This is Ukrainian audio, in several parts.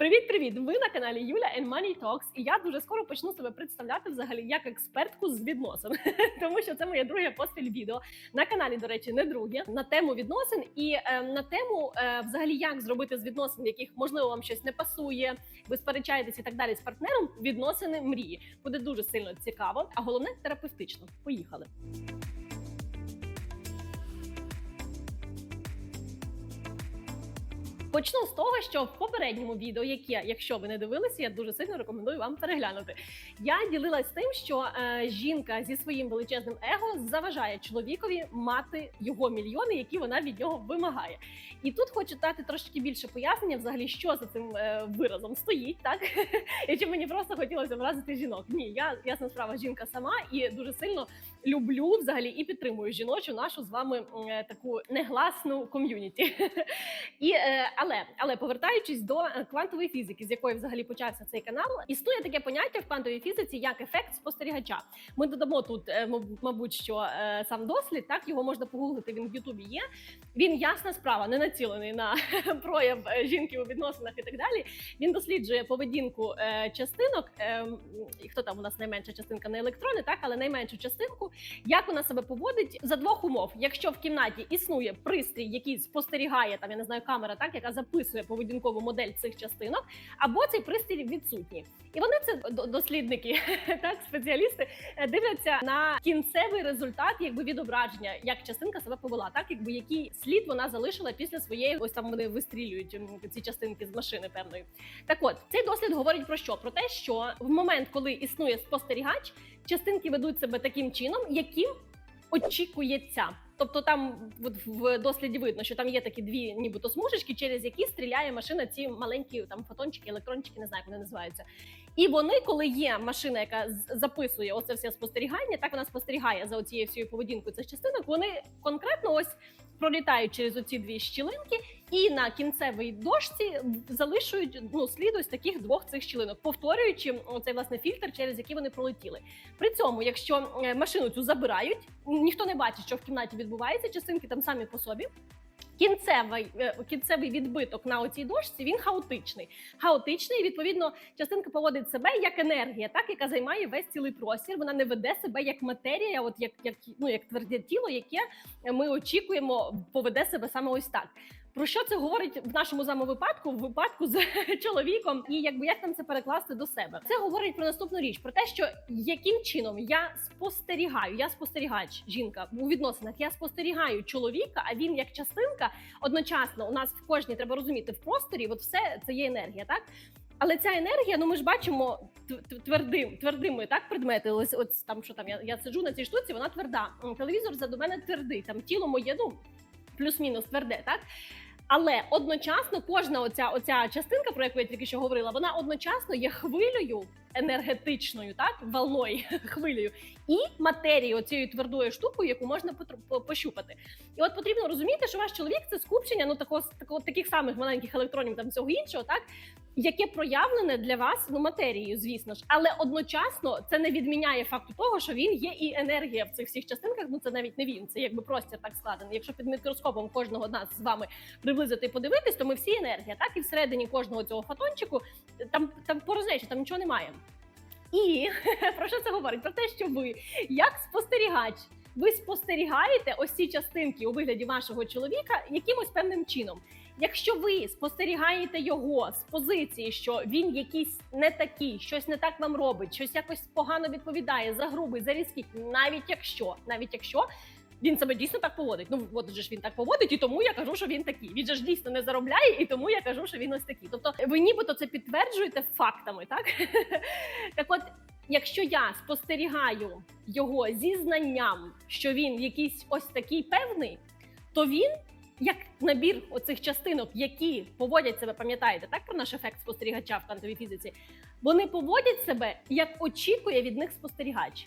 Привіт-привіт! Ви на каналі Юля and Money Talks, і я дуже скоро почну себе представляти взагалі як експертку з відносин, тому що це моє друге поспіль відео на каналі. До речі, не друге на тему відносин і е, на тему е, взагалі як зробити з відносин, яких можливо вам щось не пасує, ви сперечаєтесь і так далі з партнером. Відносини мрії буде дуже сильно цікаво, а головне терапевтично. Поїхали. Почну з того, що в попередньому відео, яке, якщо ви не дивилися, я дуже сильно рекомендую вам переглянути. Я ділилась тим, що е, жінка зі своїм величезним его заважає чоловікові мати його мільйони, які вона від нього вимагає. І тут хочу дати трошки більше пояснення, взагалі, що за цим е, виразом стоїть, так і чи мені просто хотілося вразити жінок. Ні, я ясна справа, жінка сама і дуже сильно люблю взагалі і підтримую жіночу нашу з вами е, таку негласну ком'юніті. І е, але але повертаючись до е, квантової фізики, з якої взагалі почався цей канал, існує таке поняття в квантовій фізиці як ефект спостерігача. Ми додамо тут, мабуть, що сам дослід, так його можна погуглити. Він в Ютубі є. Він ясна справа, не націлений на прояв жінки у відносинах і так далі. Він досліджує поведінку частинок. Е, і хто там у нас найменша частинка не електрони, так але найменшу частинку, як вона себе поводить за двох умов. Якщо в кімнаті існує пристрій, який спостерігає там, я не знаю, камера, так яка записує поведінкову модель цих частинок, або цей пристрій відсутній. І вони це дослідники, так спеціалісти е, дивляться на кінцевий результат, якби відображення, як частинка себе повела, так якби який слід вона залишила після своєї, ось там вони вистрілюють ці частинки з машини певної. Так от цей дослід говорить про що? Про те, що в момент, коли існує спостерігач, частинки ведуть себе таким чином, яким очікується. Тобто там от в досліді видно, що там є такі дві, нібито смужечки, через які стріляє машина ці маленькі там фотончики, електрончики, не знаю, як вони називаються. І вони, коли є машина, яка записує оце все спостерігання, так вона спостерігає за оцією всією поведінкою цих частинок. Вони конкретно ось пролітають через оці дві щілинки, і на кінцевій дошці залишують ну слід ось таких двох цих щілинок, повторюючи цей власне фільтр, через який вони пролетіли. При цьому, якщо е, машину цю забирають, ніхто не бачить, що в кімнаті відбувається, частинки там самі по собі. Кінцевий, е, кінцевий відбиток на оцій дошці він хаотичний. Хаотичний, відповідно, частинка поводить себе як енергія, так яка займає весь цілий простір. Вона не веде себе як матерія, от як, як ну як тверде тіло, яке ми очікуємо, поведе себе саме ось так. Про що це говорить в нашому з вами випадку, в випадку з чоловіком, і якби як нам це перекласти до себе? Це говорить про наступну річ: про те, що яким чином я спостерігаю, я спостерігач, жінка у відносинах, я спостерігаю чоловіка, а він як частинка одночасно у нас в кожній треба розуміти в просторі. От все це є енергія, так. Але ця енергія, ну ми ж бачимо тв- тв- твердим, твердими так предмети. Ось, от там що там я, я сиджу на цій штуці, вона тверда. Телевізор за до мене твердий. Там тіло моє, ну плюс-мінус тверде, так. Але одночасно кожна оця, оця частинка, про яку я тільки що говорила, вона одночасно є хвилею енергетичною, так волною, хвилею, і матерією оцією твердою штукою, яку можна пощупати. І от потрібно розуміти, що ваш чоловік це скупчення ну такого таких самих маленьких електронів, там всього іншого, так яке проявлене для вас ну матерією, звісно ж, але одночасно це не відміняє факту того, що він є і енергія в цих всіх частинках. Ну це навіть не він, це якби простір так складений. Якщо під мікроскопом кожного нас з вами приблизити і подивитись, то ми всі енергія, так і всередині кожного цього фотончику там там порожнечі, там нічого немає. І про що це говорить? Про те, що ви як спостерігач. Ви спостерігаєте ось ці частинки у вигляді вашого чоловіка якимось певним чином. Якщо ви спостерігаєте його з позиції, що він якийсь не такий, щось не так вам робить, щось якось погано відповідає, за грубий, за різкий, навіть якщо, навіть якщо він себе дійсно так поводить. Ну от же ж він так поводить, і тому я кажу, що він такий. Він же ж дійсно не заробляє, і тому я кажу, що він ось такий. Тобто, ви нібито це підтверджуєте фактами, так? так от. Якщо я спостерігаю його зі знанням, що він якийсь ось такий певний, то він як набір оцих частинок, які поводять себе, пам'ятаєте, так про наш ефект спостерігача в квантовій фізиці, вони поводять себе як очікує від них спостерігач.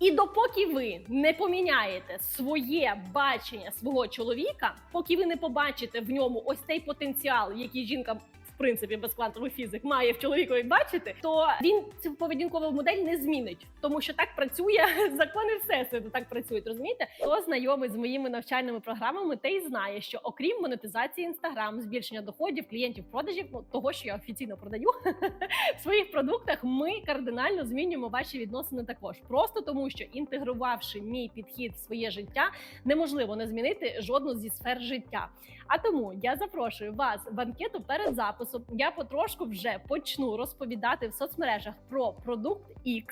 І допоки ви не поміняєте своє бачення свого чоловіка, поки ви не побачите в ньому ось цей потенціал, який жінка принципі без квантових фізик має в чоловікові бачити, то він цю поведінкову модель не змінить, тому що так працює закони всесвіту. Так працюють. Розумієте? Хто знайомий з моїми навчальними програмами, той знає, що окрім монетизації інстаграм, збільшення доходів, клієнтів, продажів, ну того, що я офіційно продаю в своїх продуктах, ми кардинально змінюємо ваші відносини також. Просто тому, що інтегрувавши мій підхід в своє життя, неможливо не змінити жодну зі сфер життя. А тому я запрошую вас в анкету перед записом. Я потрошку вже почну розповідати в соцмережах про продукт X.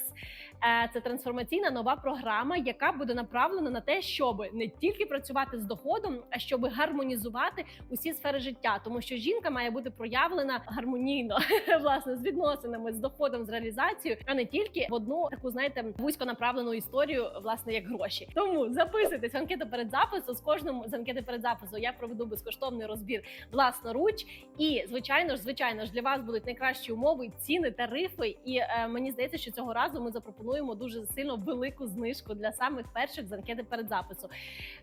Е, Це трансформаційна нова програма, яка буде направлена на те, щоб не тільки працювати з доходом, а щоб гармонізувати усі сфери життя, тому що жінка має бути проявлена гармонійно, власне, з відносинами, з доходом, з реалізацією, а не тільки в одну таку, знаєте, вузько направлену історію, власне, як гроші. Тому записуйтесь в перед запису. З кожним з анкети перед запису я проведу безкоштовний розбір власноруч. І звичайно ж, звичайно ж, для вас будуть найкращі умови, ціни, тарифи. І е, мені здається, що цього разу ми запропонуємо дуже сильно велику знижку для самих перших з анкети перед запису.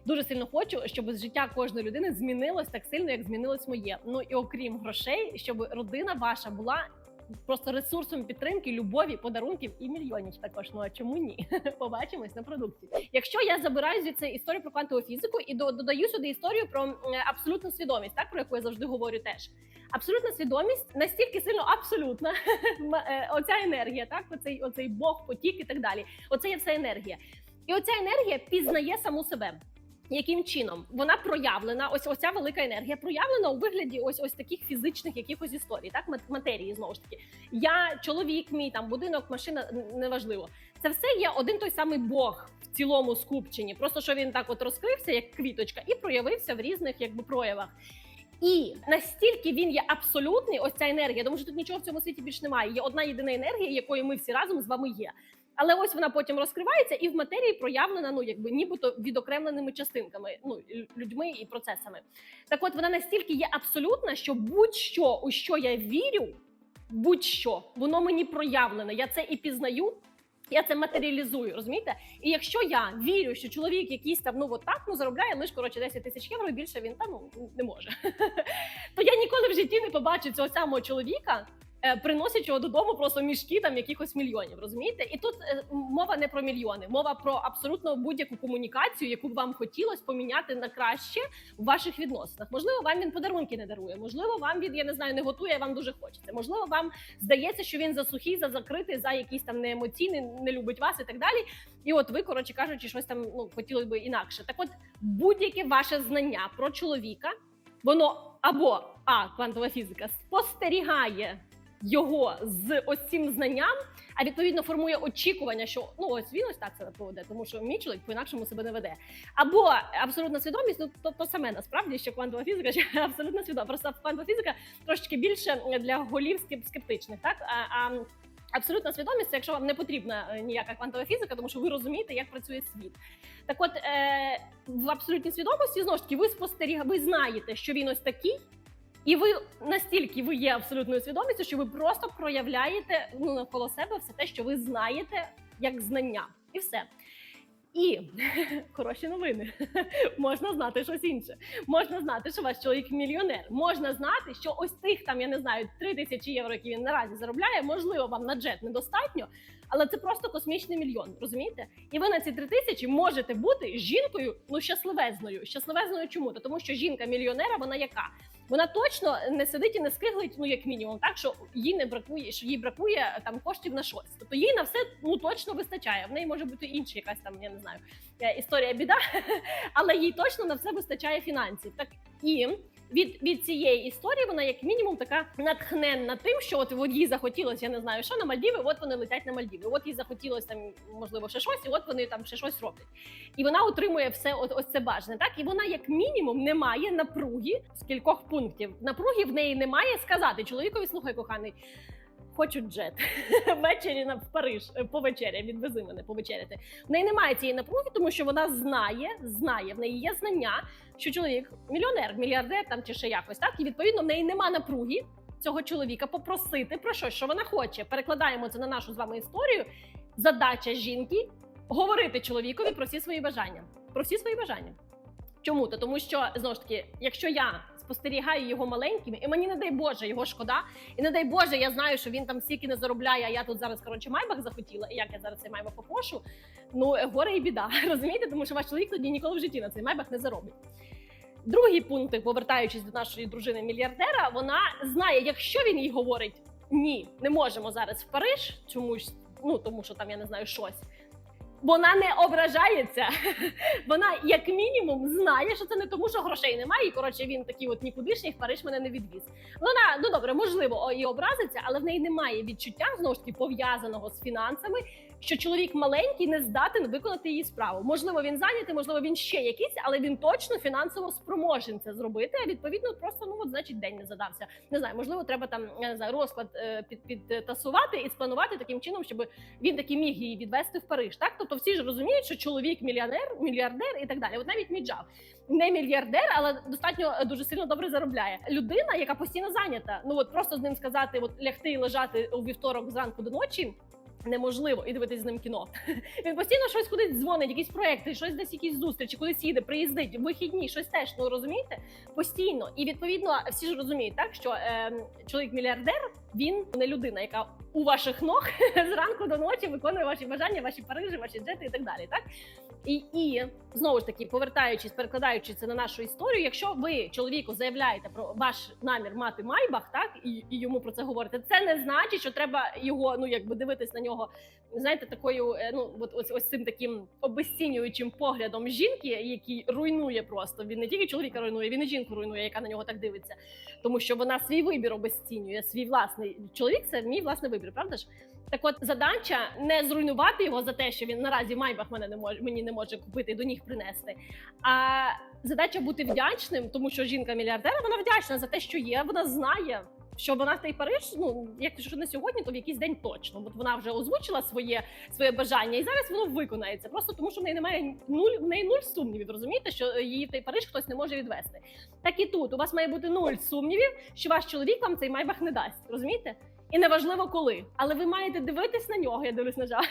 Дуже сильно хочу, щоб життя кожної людини змінилось так сильно, як змінилось моє. Ну і окрім грошей, щоб родина ваша була. Просто ресурсом підтримки, любові, подарунків і мільйонів також. Ну а чому ні? Побачимось на продукті. Якщо я забираю звідси історію про квантову фізику і до- додаю сюди історію про абсолютну свідомість, так про яку я завжди говорю теж. Абсолютна свідомість настільки сильно абсолютна, е, оця енергія, так, оцей, оцей Бог, потік і так далі. Оце є вся енергія. І оця енергія пізнає саму себе. Яким чином вона проявлена? Ось оця велика енергія проявлена у вигляді ось ось таких фізичних якихось історій, так мат- матерії знову ж таки. Я чоловік, мій там будинок, машина неважливо. Це все є один той самий Бог в цілому скупченні. Просто що він так от розкрився, як квіточка, і проявився в різних якби проявах. І настільки він є абсолютний, ось ця енергія, тому що тут нічого в цьому світі більш немає. Є одна єдина енергія, якою ми всі разом з вами є. Але ось вона потім розкривається і в матерії проявлена, ну якби нібито відокремленими частинками, ну людьми і процесами. Так, от вона настільки є абсолютна, що будь-що, у що я вірю, будь-що, воно мені проявлене. Я це і пізнаю. Я це матеріалізую, розумієте? І якщо я вірю, що чоловік якийсь там ну от так ну заробляє лише коротше 10 тисяч євро, більше він там ну, не може, то я ніколи в житті не побачу цього самого чоловіка, приносять його додому просто мішки там якихось мільйонів. Розумієте? І тут е, мова не про мільйони, мова про абсолютно будь-яку комунікацію, яку б вам хотілося поміняти на краще в ваших відносинах. Можливо, вам він подарунки не дарує, можливо, вам він я не знаю, не готує, вам дуже хочеться. Можливо, вам здається, що він за сухий, за закритий, за якийсь там неемоційний, не любить вас і так далі. І от ви, коротше кажучи, щось там ну хотіли би інакше. Так, от будь-яке ваше знання про чоловіка, воно або а квантова фізика спостерігає його з ось цим знанням, а відповідно формує очікування, що ну ось він ось так себе поведе, тому що мій чоловік по-інакшому себе не веде. Або абсолютна свідомість, ну то, то саме насправді, що квантова фізика, що абсолютна свідома. Просто квантова фізика трошечки більше для голів скептичних, так а, а абсолютна свідомість, це якщо вам не потрібна е, ніяка квантова фізика, тому що ви розумієте, як працює світ. Так, от е, в абсолютній свідомості знову ж таки ви спостерігаєте, ви знаєте, що він ось такий. І ви настільки ви є абсолютною свідомістю, що ви просто проявляєте ну навколо себе все те, що ви знаєте, як знання, і все. І хороші новини. Можна знати щось інше. Можна знати, що ваш чоловік мільйонер. Можна знати, що ось тих там, я не знаю, 3 тисячі євро, які він наразі заробляє, можливо, вам на джет недостатньо, але це просто космічний мільйон. Розумієте? І ви на ці 3 тисячі можете бути жінкою ну щасливезною. Щасливезною чому? Та Тому що жінка мільйонера, вона яка? Вона точно не сидить і не скиглить, ну як мінімум, так що їй не бракує, що їй бракує там коштів на щось. Тобто їй на все ну точно вистачає. В неї може бути інша якась там, я не знаю, е, історія біда, але їй точно на все вистачає фінансів. Так і від, від цієї історії вона як мінімум така натхненна тим, що от, от їй захотілося, я не знаю, що на Мальдіви, от вони летять на Мальдіви. От їй захотілося там, можливо, ще щось, і от вони там ще щось роблять. І вона отримує все от, ось це бажане. Так і вона, як мінімум, не має напруги з кількох пунктів. Напруги в неї немає сказати чоловікові, слухай, коханий. Хочу джет ввечері на в Париж е, по вечері. Відвези мене повечеряти. В неї немає цієї напруги, тому що вона знає, знає, в неї є знання, що чоловік мільйонер, мільярдер там чи ще якось так. І відповідно в неї нема напруги цього чоловіка попросити про щось, що вона хоче. Перекладаємо це на нашу з вами історію. Задача жінки говорити чоловікові про всі свої бажання. Про всі свої бажання. Чому то тому, що знову ж таки, якщо я спостерігаю його маленьким, і мені не дай Боже його шкода. І не дай Боже, я знаю, що він там стільки не заробляє. А я тут зараз коротше майбах захотіла. І як я зараз цей майбах попошу? Ну горе і біда. Розумієте, тому що ваш чоловік тоді ніколи в житті на цей майбах не заробить. Другий пункт, повертаючись до нашої дружини мільярдера, вона знає, якщо він їй говорить ні, не можемо зараз в Париж, чомусь, ну тому що там я не знаю щось. Вона не ображається. Вона, як мінімум, знає, що це не тому, що грошей немає. І коротше, він такий от нікудишній в Париж мене не відвіз. Вона ну добре, можливо, і образиться, але в неї немає відчуття знову ж таки пов'язаного з фінансами, що чоловік маленький не здатен виконати її справу. Можливо, він зайнятий, можливо, він ще якийсь, але він точно фінансово спроможен це зробити. А відповідно, просто ну от значить день не задався. Не знаю, можливо, треба там не знаю, розклад е, під підтасувати і спланувати таким чином, щоб він таки міг її відвести в Париж. Так, тобто всі ж розуміють, що чоловік мільйонер, мільярдер і так далі. От навіть Міджав не мільярдер, але достатньо е, дуже сильно добре заробляє. Людина, яка постійно зайнята. Ну от просто з ним сказати, от лягти і лежати у вівторок зранку до ночі. Неможливо і дивитись з ним кіно. Він постійно щось кудись дзвонить, якісь проекти, щось десь якісь зустрічі, кудись їде, приїздить, вихідні, щось теж. Ну розумієте? Постійно. І відповідно всі ж розуміють, так що е, чоловік мільярдер він не людина, яка у ваших ног зранку до ночі виконує ваші бажання, ваші Парижі, ваші джети і так далі. Так і, і знову ж таки, повертаючись, перекладаючи це на нашу історію, якщо ви чоловіку заявляєте про ваш намір мати майбах, так і, і йому про це говорите, це не значить, що треба його ну якби дивитись на нього. Знаєте, такою е, ну от ось ось цим таким обезцінюючим поглядом жінки, який руйнує просто. Він не тільки чоловіка руйнує, він і жінку руйнує, яка на нього так дивиться, тому що вона свій вибір обезцінює, свій власний чоловік. Це мій власний вибір, правда ж? Так, от задача не зруйнувати його за те, що він наразі майбах мене не може мені не може купити і до них принести. А задача бути вдячним, тому що жінка мільярдера вона вдячна за те, що є. Вона знає, що вона в той Париж, ну якщо не сьогодні, то в якийсь день точно. От вона вже озвучила своє своє бажання, і зараз воно виконається. Просто тому, що в неї немає нуль, в неї нуль сумнівів. Розумієте, що її в той Париж хтось не може відвести. Так і тут у вас має бути нуль сумнівів, що ваш чоловік вам цей майбах не дасть. Розумієте? І неважливо коли, але ви маєте дивитись на нього. Я дивлюсь на жаль,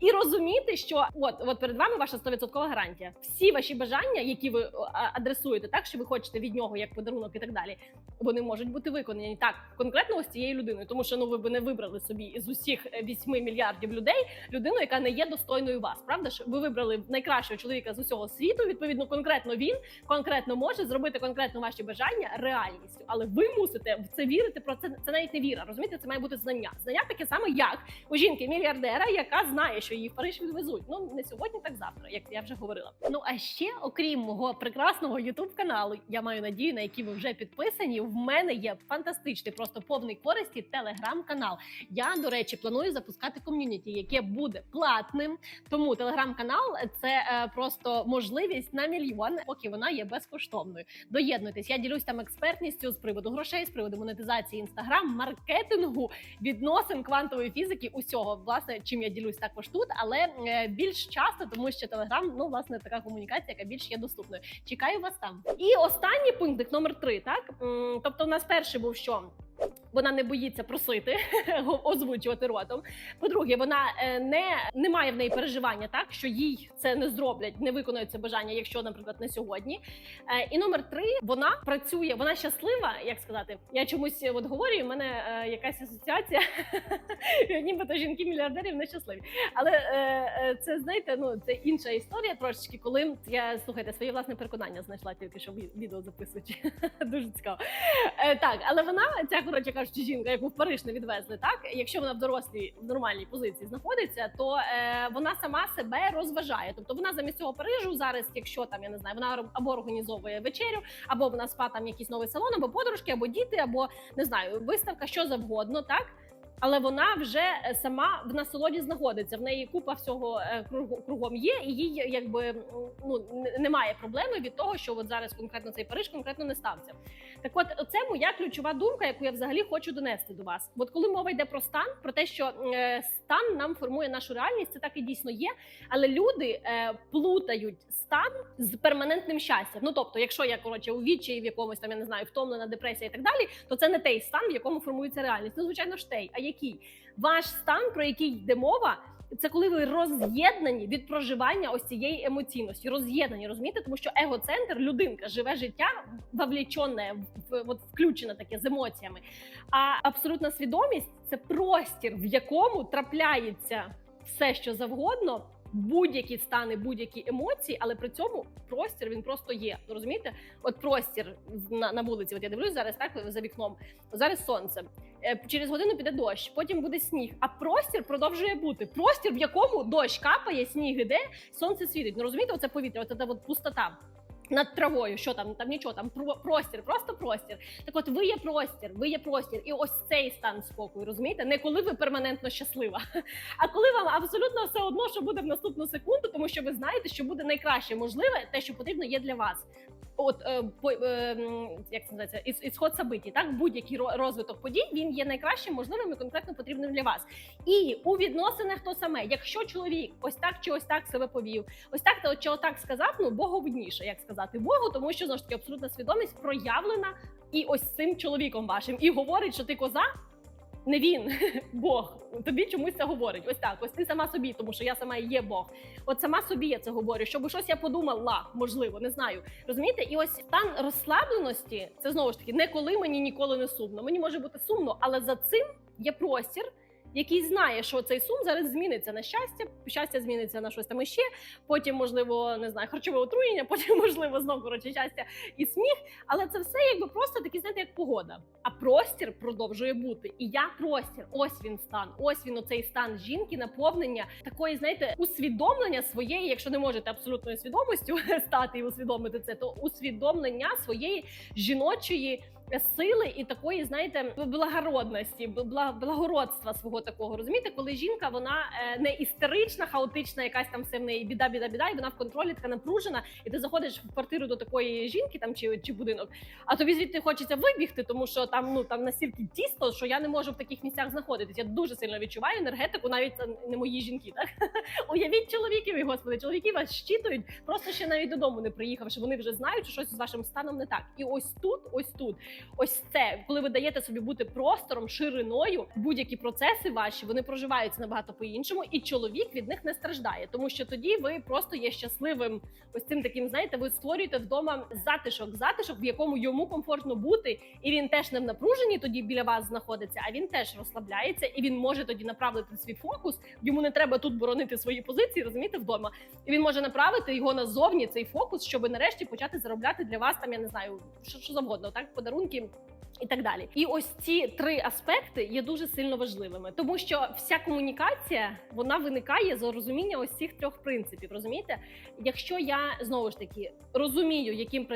і розуміти, що от от перед вами ваша 100% гарантія. Всі ваші бажання, які ви адресуєте, так що ви хочете від нього як подарунок і так далі, вони можуть бути виконані так конкретно ось цією людиною, тому що ну ви б не вибрали собі з усіх 8 мільярдів людей людину, яка не є достойною вас. Правда ж, ви вибрали найкращого чоловіка з усього світу. Відповідно, конкретно він конкретно може зробити конкретно ваші бажання реальністю, але ви мусите в це вірити. Про це це навіть не віра. Розумієте, це має бути знання. Знання таке саме, як у жінки мільярдера, яка знає, що її в Париж відвезуть. Ну не сьогодні, так завтра, як я вже говорила. Ну а ще, окрім мого прекрасного ютуб каналу, я маю надію, на який ви вже підписані. В мене є фантастичний, просто повний користі телеграм-канал. Я до речі планую запускати ком'юніті, яке буде платним. Тому телеграм-канал це е, просто можливість на мільйон, поки вона є безкоштовною. Доєднуйтесь, я ділюсь там експертністю з приводу грошей, з приводу монетизації інстаграм, маркетингу, відносин квантової фізики, усього власне, чим я ділюсь також тут, але е, більш часто, тому що телеграм, ну власне, така комунікація, яка більш є доступною. Чекаю вас там. І останній пункт номер три. Так тобто, у нас перший був що. Вона не боїться просити озвучувати ротом. По-друге, вона е, не, не має в неї переживання, так що їй це не зроблять, не виконають це бажання, якщо, наприклад, не сьогодні. Е, І номер три вона працює, вона щаслива, як сказати. Я чомусь от говорю, в мене е, якась асоціація, нібито жінки мільярдерів не щасливі. Але е, е, це знаєте, ну це інша історія трошечки, коли я слухайте своє власне переконання знайшла тільки що ві- відео записуючи. Дуже цікаво. Е, так, але вона ця коротше кажучи, жінка, яку в Париж не відвезли, так якщо вона в дорослій в нормальній позиції знаходиться, то е, вона сама себе розважає. Тобто вона замість цього Парижу зараз, якщо там я не знаю, вона або організовує вечерю, або вона спа там якийсь новий салон, або подружки, або діти, або не знаю, виставка, що завгодно, так. Але вона вже е, сама в насолоді знаходиться. В неї купа всього е, кругом є, і їй якби ну немає проблеми від того, що от зараз конкретно цей Париж конкретно не стався. Так, от це моя ключова думка, яку я взагалі хочу донести до вас. От коли мова йде про стан, про те, що е, стан нам формує нашу реальність, це так і дійсно є. Але люди плутають стан з перманентним щастям. Ну тобто, якщо я коротше у відчаї в якомусь там я не знаю, втомлена депресія і так далі, то це не той стан, в якому формується реальність. Ну звичайно ж той. А який ваш стан, про який йде мова? Це коли ви роз'єднані від проживання ось цієї емоційності, роз'єднані, розумієте? Тому що егоцентр, людинка, живе життя вовлечене, в от включене таке з емоціями. А абсолютна свідомість це простір, в якому трапляється все, що завгодно. Будь-які стани, будь-які емоції, але при цьому простір він просто є. Ну, Розумієте? От простір на, на вулиці. От я дивлюсь зараз так за вікном. Зараз сонце. Е, Через годину піде дощ, потім буде сніг. А простір продовжує бути. Простір, в якому дощ капає, сніг іде, сонце світить. Ну розумієте, оце повітря, оце та от пустота. Над травою, що там, там нічого, там про- простір, просто простір. Так от ви є простір, ви є простір, і ось цей стан спокою, розумієте? Не коли ви перманентно щаслива, а коли вам абсолютно все одно, що буде в наступну секунду, тому що ви знаєте, що буде найкраще можливе, те, що потрібно, є для вас. От е, по, е, як це називається, іс- ісход собиті, так будь-який ро- розвиток подій він є найкращим можливим і конкретно потрібним для вас. І у відносинах то саме, якщо чоловік ось так чи ось так себе повів, ось так та чи отак сказав, ну Богу видніше, як сказати Богу, тому що знову ж таки абсолютна свідомість проявлена і ось цим чоловіком вашим, і говорить, що ти коза. Не він, Бог тобі чомусь це говорить. Ось так. Ось ти сама собі, тому що я сама і є Бог. От сама собі я це говорю, щоб щось я подумала, можливо, не знаю. Розумієте? І ось стан розслабленості це знову ж таки не коли мені ніколи не сумно. Мені може бути сумно, але за цим є простір. Який знає, що цей сум зараз зміниться на щастя, щастя зміниться на щось там іще. Потім, можливо, не знаю, харчове отруєння, потім, можливо, знову коротше щастя і сміх. Але це все якби просто такі, знаєте, як погода. А простір продовжує бути. І я простір. Ось він стан. Ось він оцей стан жінки, наповнення такої, знаєте, усвідомлення своєї, якщо не можете абсолютною свідомістю стати і усвідомити це, то усвідомлення своєї жіночої. Сили і такої, знаєте, благородності, бла- благородства свого такого розумієте, коли жінка вона е, не істерична, хаотична, якась там все в неї біда, біда, біда, і вона в контролі така напружена, і ти заходиш в квартиру до такої жінки там чи, чи будинок, а тобі звідти хочеться вибігти, тому що там ну там настільки тісто, що я не можу в таких місцях знаходитись. Я дуже сильно відчуваю енергетику, навіть це не мої жінки. Так уявіть чоловіків, і господи, чоловіки вас щитують, просто ще навіть додому не приїхавши. Вони вже знають, що щось з вашим станом не так. І ось тут, ось тут, ось це, коли ви даєте собі бути простором, шириною, будь-які процеси ваші вони проживаються набагато по-іншому, і чоловік від них не страждає, тому що тоді ви просто є щасливим. Ось цим таким, знаєте, ви створюєте вдома затишок, затишок, в якому йому комфортно бути, і він теж не в напруженні тоді біля вас знаходиться, а він теж розслабляється, і він може тоді направити свій фокус. Йому не треба тут боронити свої позиції, розумієте, вдома. І він може направити його назовні цей фокус, щоб нарешті почати заробляти для вас там, я не знаю, що, що завгодно, так подарунки. І так далі, і ось ці три аспекти є дуже сильно важливими, тому що вся комунікація вона виникає з розуміння ось цих трьох принципів. Розумієте, якщо я знову ж таки розумію, яким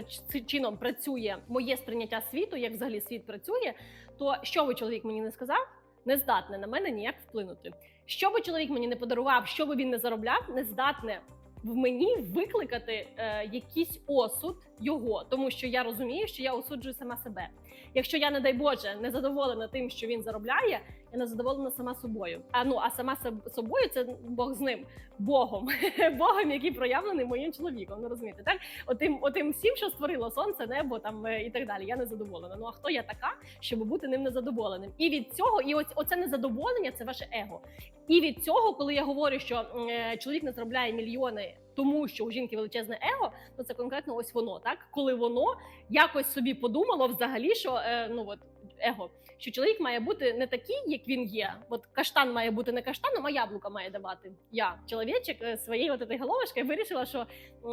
чином працює моє сприйняття світу, як взагалі світ працює, то що би чоловік мені не сказав, не здатне на мене ніяк вплинути. Що би чоловік мені не подарував, що би він не заробляв, не здатне в мені викликати е, якийсь осуд його, тому що я розумію, що я осуджую сама себе. Якщо я, не дай Боже, не задоволена тим, що він заробляє, я не задоволена сама собою. А ну а сама собою це Бог з ним, Богом, Богом, який проявлений моїм чоловіком. Ну розумієте, так? Отим, отим всім, що створило сонце, небо там е, і так далі. Я не задоволена. Ну а хто я така, щоб бути ним незадоволеним? І від цього, і ось оце незадоволення це ваше его. І від цього, коли я говорю, що е, чоловік не заробляє мільйони, тому що у жінки величезне его, то це конкретно ось воно, так? Коли воно якось собі подумало взагалі, що е, ну от его, що чоловік має бути не такий, як він є. От каштан має бути не каштаном, а яблука має давати. Я чоловічок е, своєю от этой головушкою вирішила, що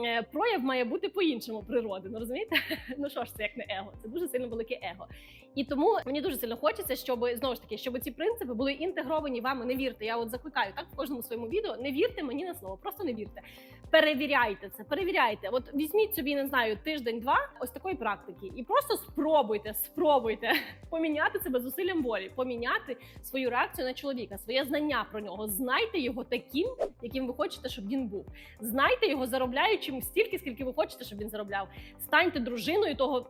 е, прояв має бути по-іншому природи. Ну розумієте? Ну що ж це як не его? Це дуже сильно велике его. І тому мені дуже сильно хочеться, щоб знову ж таки, щоб ці принципи були інтегровані вами. Не вірте. Я от закликаю так в кожному своєму відео. Не вірте мені на слово, просто не вірте. Перевіряйте це, перевіряйте. От візьміть собі, не знаю, тиждень-два ось такої практики, і просто спробуйте, спробуйте поміняти себе зусиллям волі, поміняти свою реакцію на чоловіка, своє знання про нього. Знайте його таким, яким ви хочете, щоб він був. Знайте його заробляючим стільки, скільки ви хочете, щоб він заробляв. Станьте дружиною того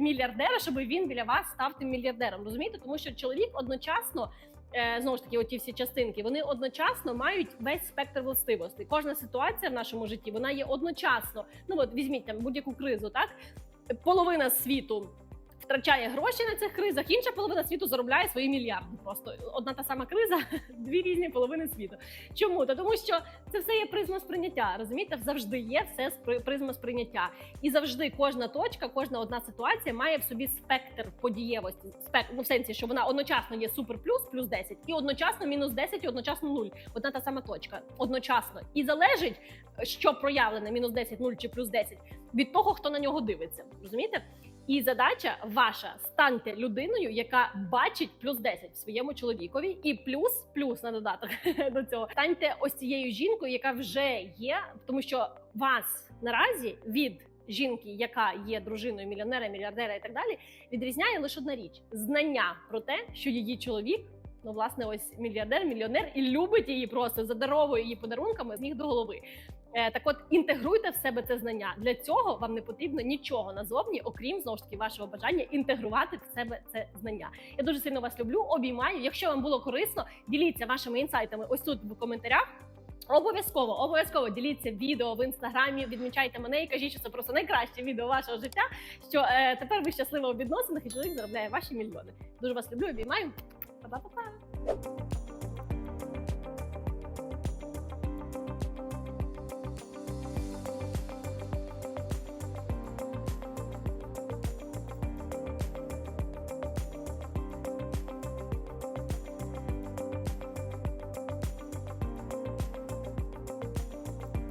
мільярдера, щоб він біля вас став тим мільярдером. Розумієте, тому що чоловік одночасно. е, Знову ж таки, оті всі частинки, вони одночасно мають весь спектр властивостей. Кожна ситуація в нашому житті вона є одночасно. Ну от візьміть там будь-яку кризу, так половина світу втрачає гроші на цих кризах, інша половина світу заробляє свої мільярди. Просто одна та сама криза, дві різні половини світу. Чому? Та тому що це все є призма сприйняття. Розумієте, завжди є все призма сприйняття, і завжди кожна точка, кожна одна ситуація має в собі спектр подієвості. Спектр ну, в сенсі, що вона одночасно є супер плюс, плюс 10, і одночасно мінус 10, і одночасно 0. Одна та сама точка одночасно. І залежить, що проявлене мінус 10, 0 чи плюс 10, від того, хто на нього дивиться. Розумієте? І задача ваша станьте людиною, яка бачить плюс 10 в своєму чоловікові, і плюс плюс на додаток до цього станьте ось цією жінкою, яка вже є, тому що вас наразі від жінки, яка є дружиною мільйонера, мільярдера і так далі, відрізняє лише одна річ: знання про те, що її чоловік. Ну, власне, ось мільярдер, мільйонер і любить її просто задаровує її подарунками з ніг до голови. Е, так от інтегруйте в себе це знання. Для цього вам не потрібно нічого назовні, окрім знову ж таки вашого бажання інтегрувати в себе це знання. Я дуже сильно вас люблю, обіймаю. Якщо вам було корисно, діліться вашими інсайтами ось тут в коментарях. Обов'язково, обов'язково діліться відео в інстаграмі, відмічайте мене і кажіть, що це просто найкраще відео вашого життя. Що е, тепер ви щаслива у відносинах і чоловік заробляє ваші мільйони. Дуже вас люблю, обіймаю. Па-па-па-па.